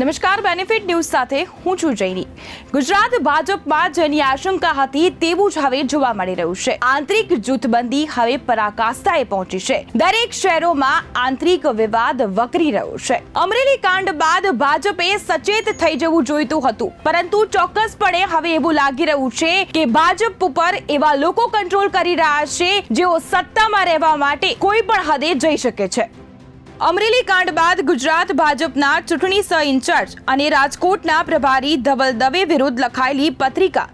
નમસ્કાર benefit news સાથે હું છું જૈની. ગુજરાત ભાજપમાં જેની આશંકા હતી તેવું જ હવે જોવા મળી રહ્યું છે. આંતરિક જૂથબંધી હવે પરાકાષ્ઠાએ પહોંચી છે. દરેક શહેરોમાં આંતરિક વિવાદ વકરી રહ્યો છે. અમરેલી કાંડ બાદ ભાજપે સચેત થઈ જવું જોઈતું હતું. પરંતુ ચોક્કસપણે હવે એવું લાગી રહ્યું છે કે ભાજપ ઉપર એવા લોકો કંટ્રોલ કરી રહ્યા છે જેઓ સત્તામાં રહેવા માટે કોઈ પણ હદે જઈ શકે છે. અમરેલી કાંડ બાદ ગુજરાત ભાજપના ચૂંટણી સહ ઇન્ચાર્જ અને રાજકોટના પ્રભારી ધવલ દવે વિરુદ્ધ લખાયેલી પત્રિકા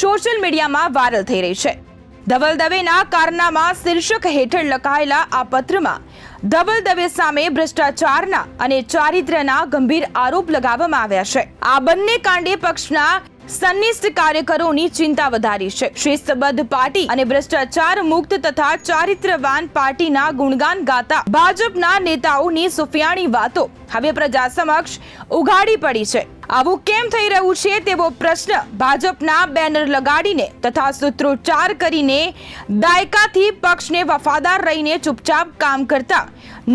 સોશિયલ મીડિયામાં વાયરલ થઈ રહી છે. ધવલ દવેના કારનામા શીર્ષક હેઠળ લખાયેલા આ પત્રમાં ધવલ દવે સામે ભ્રષ્ટાચારના અને ચારિત્ર્યના ગંભીર આરોપ લગાવવામાં આવ્યા છે. આ બંને કાંડે પક્ષના સન્નિષ્ઠ કાર્યકરોની ચિંતા વધારી છે. શિસ્તબદ્ધ પાર્ટી અને ભ્રષ્ટાચાર મુક્ત તથા ચારિત્ર્યવાન પાર્ટીના ગુણગાન ગાતા ભાજપના નેતાઓની સુફિયાણી વાતો હવે પ્રજા સમક્ષ ઉઘાડી પડી છે. આવું કેમ થઈ રહ્યું છે તેવો પ્રશ્ન ભાજપના બેનર લગાડીને તથા સૂત્રોચ્ચાર કરીને દાયકાથી પક્ષને વફાદાર રહીને ચૂપચાપ કામ કરતા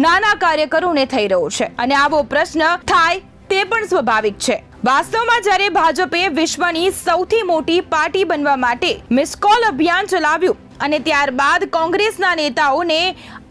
નાના કાર્યકરોને થઈ રહ્યો છે. અને આવો પ્રશ્ન થાય તે પણ સ્વાભાવિક છે. વાસ્તવમાં જ્યારે ભાજપે વિશ્વની સૌથી મોટી પાર્ટી બનવા માટે મિસકોલ અભિયાન ચલાવ્યું અને ત્યારબાદ કોંગ્રેસના નેતાઓને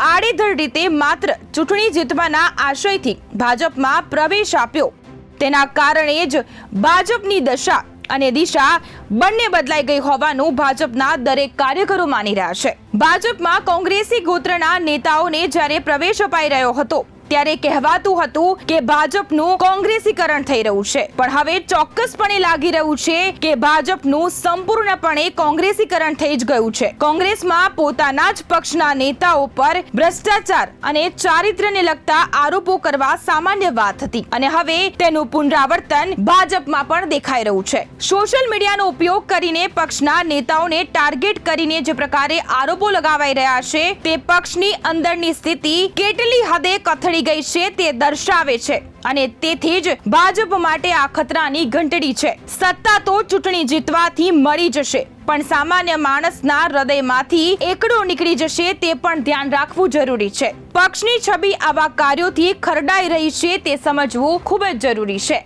આડેધડ રીતે માત્ર ચૂંટણી જીતવાના આશયથી ભાજપમાં પ્રવેશ આપ્યો. તેના કારણે જ ભાજપની દશા અને દિશા બંને બદલાઈ ગઈ હોવાનું ભાજપના દરેક કાર્યકરો માની રહ્યા છે. ભાજપમાં કોંગ્રેસી ગોત્રના નેતાઓને જ્યારે પ્રવેશ અપાઈ રહ્યો હતો ત્યારે કહેવાતું હતું કે ભાજપનું કોંગ્રેસીકરણ થઈ રહ્યું છે. પણ હવે ચોક્કસપણે લાગી રહ્યું છે કે ભાજપનું સંપૂર્ણપણે કોંગ્રેસીકરણ થઈ જ ગયું છે. કોંગ્રેસમાં પોતાના જ પક્ષના નેતાઓ પર ભ્રષ્ટાચાર અને ચારિત્ર્યને લગતા આરોપો કરવા સામાન્ય વાત હતી. અને હવે તેનું પુનરાવર્તન ભાજપમાં પણ દેખાઈ રહ્યું છે. સોશિયલ મીડિયાનો ઉપયોગ કરીને પક્ષના નેતાઓને ટાર્ગેટ કરીને જે પ્રકારે આરોપો લગાવાઈ રહ્યા છે, તે પક્ષની અંદરની સ્થિતિ કેટલી હદે કથળી ગઈ છે તે દર્શાવે છે. અને તેથી જ ભાજપ માટે આ ખતરાની ઘંટડી છે. સત્તા તો ચૂંટણી જીતવાથી મળી જશે, પણ સામાન્ય માણસના હૃદયમાંથી એકડો નીકળી જશે તે પણ ધ્યાન રાખવું જરૂરી છે. પક્ષની છબી આવા કાર્યોથી ખરડાઈ રહી છે તે સમજવું ખૂબ જ જરૂરી છે.